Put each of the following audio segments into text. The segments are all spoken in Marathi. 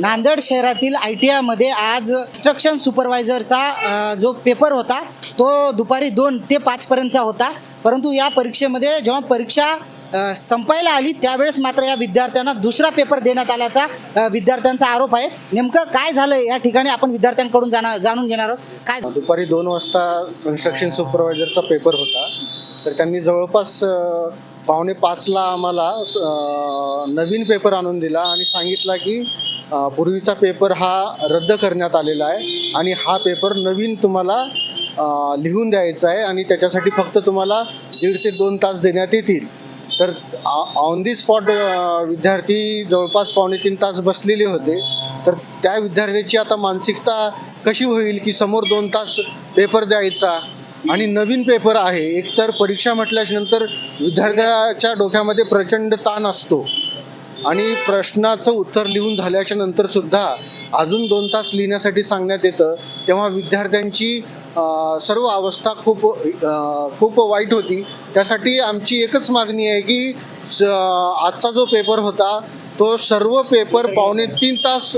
नांदेड शहरातील आय टी आयमध्ये आज इन्स्ट्रक्शन सुपरवायझरचा जो पेपर होता तो दुपारी दोन ते पाचपर्यंतचा होता. परंतु या परीक्षेमध्ये जेव्हा परीक्षा संपायला आली त्यावेळेस मात्र या विद्यार्थ्यांना दुसरा पेपर देण्यात आल्याचा विद्यार्थ्यांचा आरोप आहे. नेमकं काय झालं या ठिकाणी आपण विद्यार्थ्यांकडून जाणार जाणून घेणार आहोत. काय दुपारी दोन वाजता कन्स्ट्रक्शन सुपरवायझरचा पेपर होता. तर त्यांनी जवळपास पावणे पाचला आम्हाला नवीन पेपर आणून दिला आणि सांगितला की पूर्वीचा पेपर हा रद्द करण्यात आलेला आहे आणि हा पेपर नवीन तुम्हाला लिहून द्यायचा आहे आणि त्याच्यासाठी फक्त तुम्हाला दीड ते दोन तास देण्यात येतील. तर ऑन दी स्पॉट विद्यार्थी जवळपास पावणे तीन तास बसलेले होते. तर त्या विद्यार्थ्याची आता मानसिकता कशी होईल की समोर दोन तास पेपर द्यायचा? आणि नवीन पेपर आहे एकतर परीक्षा म्हटल्याच्या नंतर विद्यार्थ्याच्या डोक्यामध्ये प्रचंड ताण असतो. आणि प्रश्नाचं उत्तर लिहून झाल्याच्यानंतर सुद्धा अजून दोन तास लिहिण्यासाठी सांगण्यात येतं. तेव्हा विद्यार्थ्यांची सर्व अवस्था खूप खूप वाईट होती. त्यासाठी आमची एकच मागणी आहे की स- आजचा जो पेपर होता तो सर्व पेपर पावणे तीन तास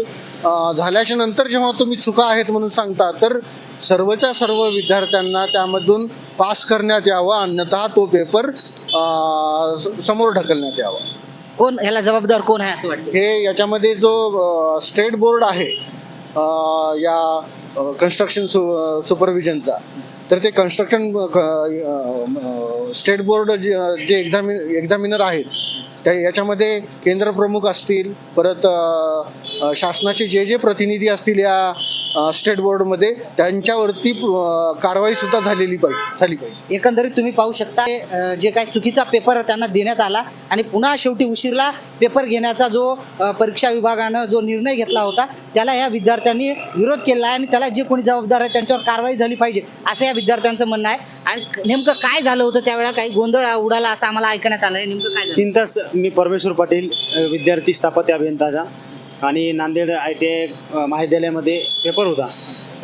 झाल्याच्यानंतर जेव्हा तुम्ही चुका आहेत म्हणून सांगता तर सर्वच्या सर्व विद्यार्थ्यांना त्यामधून पास करण्यात यावं अन्यथा तो पेपर समोर ढकलण्यात यावा. कोण ह्याला जबाबदार कोण आहे असं वाटतं? हे याच्यामध्ये जो स्टेट बोर्ड आहे अं, या कन्स्ट्रक्शन सुपरविजनचा तर ते कन्स्ट्रक्शन स्टेट बोर्ड जे एक्झामिन एक्झामिनर आहेत त्या याच्यामध्ये केंद्र प्रमुख असतील परत अं, अं, शासनाचे जे जे प्रतिनिधी असतील या स्टेट बोर्डमध्ये त्यांच्यावरती अं, कारवाई सुद्धा झालेली पाहिजे झाली पाहिजे. एकंदरीत तुम्ही पाहू शकता जे काय चुकीचा पेपर त्यांना देण्यात आला आणि पुन्हा शेवटी उशीरला पेपर घेण्याचा जो परीक्षा विभागानं जो निर्णय घेतला होता त्याला या विद्यार्थ्यांनी विरोध केला आहे आणि त्याला जे कोणी जबाबदार आहे त्यांच्यावर कारवाई झाली पाहिजे असं या विद्यार्थ्यांचं म्हणणं आहे. आणि नेमकं काय झालं होतं त्यावेळेला? काही गोंधळ उडाला असं आम्हाला ऐकण्यात आलं. आहे नेमकं काय झालं? तीन तास मी परमेश्वर पाटील विद्यार्थी स्थापत्य अभियंताचा आणि नांदेड आय टी आय महाविद्यालयामध्ये पेपर होता.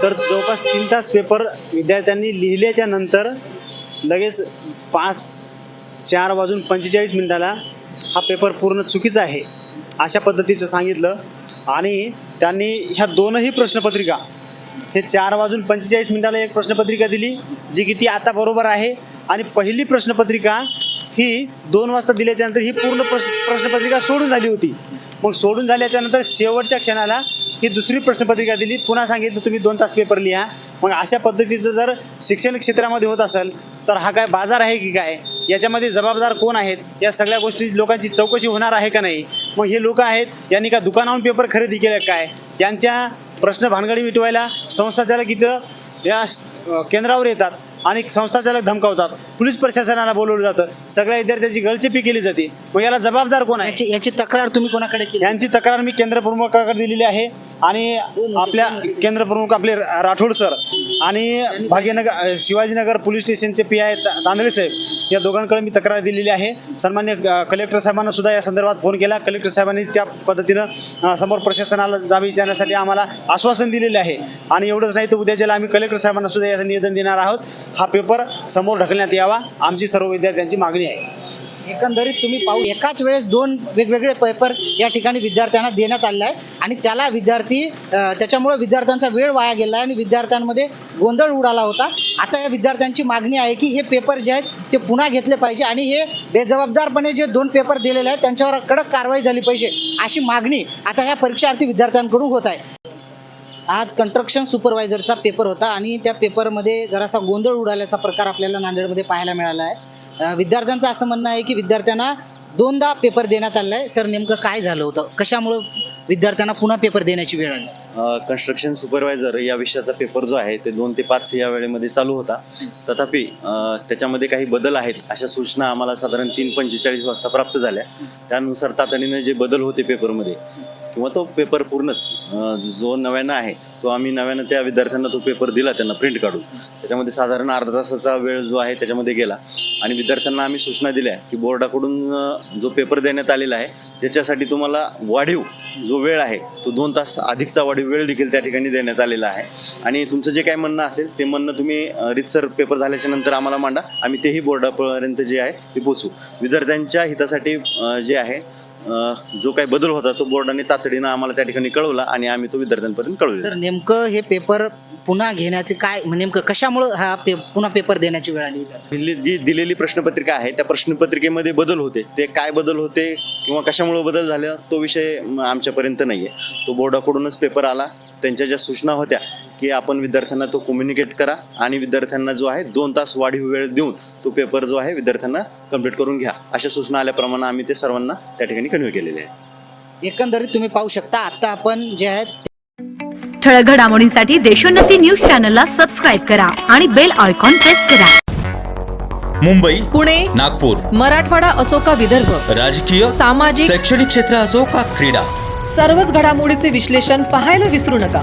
तर जवळपास तीन तास पेपर विद्यार्थ्यांनी लिहिल्याच्या नंतर लगेच पाच चार वाजून पंचेचाळीस मिनिटाला हा पेपर पूर्ण चुकीचा आहे अशा पद्धतीचं सांगितलं. आणि त्यांनी ह्या दोनही प्रश्नपत्रिका हे चार वाजून पंचेचाळीस मिनिटाला एक प्रश्नपत्रिका दिली जी की ती आता बरोबर आहे. आणि पहिली प्रश्नपत्रिका ही दोन वाजता दिल्याच्यानंतर ही पूर्ण प्रश्न प्रश्नपत्रिका सोडून झाली होती. मग सोडून झाल्याच्यानंतर शेवटच्या क्षणाला ही दुसरी प्रश्नपत्रिका दिली. पुन्हा सांगितलं तुम्ही दोन तास पेपर लिहा. मग अशा पद्धतीचं जर शिक्षण क्षेत्रामध्ये होत असेल तर हा काय बाजार आहे की काय? याच्यामध्ये जबाबदार कोण आहेत? या सगळ्या गोष्टी लोकांची चौकशी होणार आहे का नाही? मग हे लोक आहेत यांनी का दुकानाहून पेपर खरेदी केले काय? यांच्या प्रश्न भानगडी मिटवायला संस्था संस्थाचालक किती या केंद्रावर येतात. आणि संस्थाचालक धमकावतात. पोलीस प्रशासनाला बोलवलं जातं. सगळ्या विद्यार्थ्यांची गळचेपी केली जाते. मग याला जबाबदार कोण आहे? याची याची तक्रार तुम्ही कोणाकडे केली? यांची तक्रार मी केंद्र प्रमुखाकडे दिलेली आहे. आणि आपल्या केंद्र प्रमुख आपले राठोड सर आणि भाग्यनगर शिवाजीनगर पोलीस स्टेशनचे पी आय तांदळे साहेब या दोघांकडे मी तक्रार दिलेली आहे. सन्मान्य कलेक्टर साहेबांना सुद्धा या संदर्भात फोन केला. कलेक्टर साहेबांनी त्या पद्धतीनं समोर प्रशासनाला जाब विचारण्यासाठी आम्हाला आश्वासन दिलेले आहे. आणि एवढंच नाही तर उद्याच्याला आम्ही कलेक्टर साहेबांना सुद्धा याचं निवेदन देणार आहोत हा पेपर समोर ढकलण्यात यावा. आमची सर्व विद्यार्थ्यांची मागणी आहे. एकंदरीत तुम्ही पाहू एकाच वेळेस दोन वेगवेगळे पेपर या ठिकाणी विद्यार्थ्यांना देण्यात आले आहे आणि त्याला विद्यार्थी त्याच्यामुळे विद्यार्थ्यांचा वेळ वाया गेला आहे आणि विद्यार्थ्यांमध्ये गोंधळ उडाला होता. आता या विद्यार्थ्यांची मागणी आहे की हे पेपर जे आहेत ते पुन्हा घेतले पाहिजे आणि हे बेजबाबदारपणे जे दोन पेपर दिलेले आहेत त्यांच्यावर कडक कारवाई झाली पाहिजे अशी मागणी आता या परीक्षार्थी विद्यार्थ्यांकडून होत आहे. आज कंस्ट्रक्शन सुपरवायझरचा पेपर होता आणि त्या पेपरमध्ये जरासा गोंधळ उडाल्याचा प्रकार आपल्याला नांदेडमध्ये पाहायला मिळाला आहे. विद्यार्थ्यांचं असं म्हणणं आहे की विद्यार्थ्यांना दोनदा पेपर देण्यात आलेला आहे सर नेमकं काय झालं होतं? कशामुळं विद्यार्थ्यांना पुन्हा पेपर देण्याची वेळ आली? कन्स्ट्रक्शन सुपरवायझर या विषयाचा पेपर जो आहे ते दोन ते पाच या वेळेमध्ये चालू होता. तथापि अ, त्याच्यामध्ये काही बदल आहेत अशा सूचना आम्हाला साधारण तीन पंचेचाळीस वाजता प्राप्त झाल्या. त्यानुसार तातडीने जे बदल होते पेपरमध्ये किंवा तो पेपर पूर्णच जो नव्यानं आहे तो आम्ही नव्यानं त्या विद्यार्थ्यांना तो पेपर दिला त्यांना प्रिंट काढून. त्याच्यामध्ये साधारण अर्धा तासाचा वेळ जो आहे त्याच्यामध्ये गेला. आणि विद्यार्थ्यांना आम्ही सूचना दिल्या की बोर्डाकडून जो पेपर देण्यात आलेला आहे त्याच्यासाठी तुम्हाला वाढीव जो वेळ आहे तो दोन तास अधिकचा वाढीव वेळ देखील त्या ठिकाणी देण्यात आलेला आहे. आणि तुमचं जे काही म्हणणं असेल ते म्हणणं तुम्ही रितसर रीतसर पेपर झाल्याच्यानंतर आम्हाला मांडा. आम्ही तेही बोर्डापर्यंत जे आहे ते पोचू विद्यार्थ्यांच्या हितासाठी जे आहे जो काही बदल होता तो बोर्डाने तातडीनं आम्हाला त्या ठिकाणी कळवला आणि आम्ही तो विद्यार्थ्यांपर्यंत कळवला तर नेमकं हे पेपर पुन्हा घेण्याचे काय नेमकं कशामुळं हा पे पुन्हा पेपर देण्याची वेळ आली? दिल्ली जी दिलेली प्रश्नपत्रिका आहे त्या प्रश्नपत्रिकेमध्ये बदल होते. ते काय बदल होते किंवा कशामुळे बदल झाले तो विषय आमच्यापर्यंत नाही आहे तो बोर्डाकडूनच पेपर आला. त्यांच्या ज्या सूचना होत्या की आपण विद्यार्थ्यांना तो कम्युनिकेट करा आणि विद्यार्थ्यांना जो आहे दोन तास वाढीव वेळ देऊन तो पेपर जो आहे विद्यार्थ्यांना कंप्लीट करून घ्या. अशा सूचना आल्याप्रमाणे आम्ही ते सर्वांना त्या ठिकाणी कन्व्हे केलेले आहे. एकंदरीत तुम्ही पाहू शकता आता आपण जे आहेत ठळक घडामोडींसाठी देशोन्नती न्यूज चॅनलला सबस्क्राईब करा आणि बेल आयकॉन प्रेस करा. मुंबई पुणे नागपूर मराठवाडा असो का विदर्भ राजकीय सामाजिक शैक्षणिक क्षेत्र असो का क्रीडा सर्वच घडामोडीचे विश्लेषण पाहायला विसरू नका.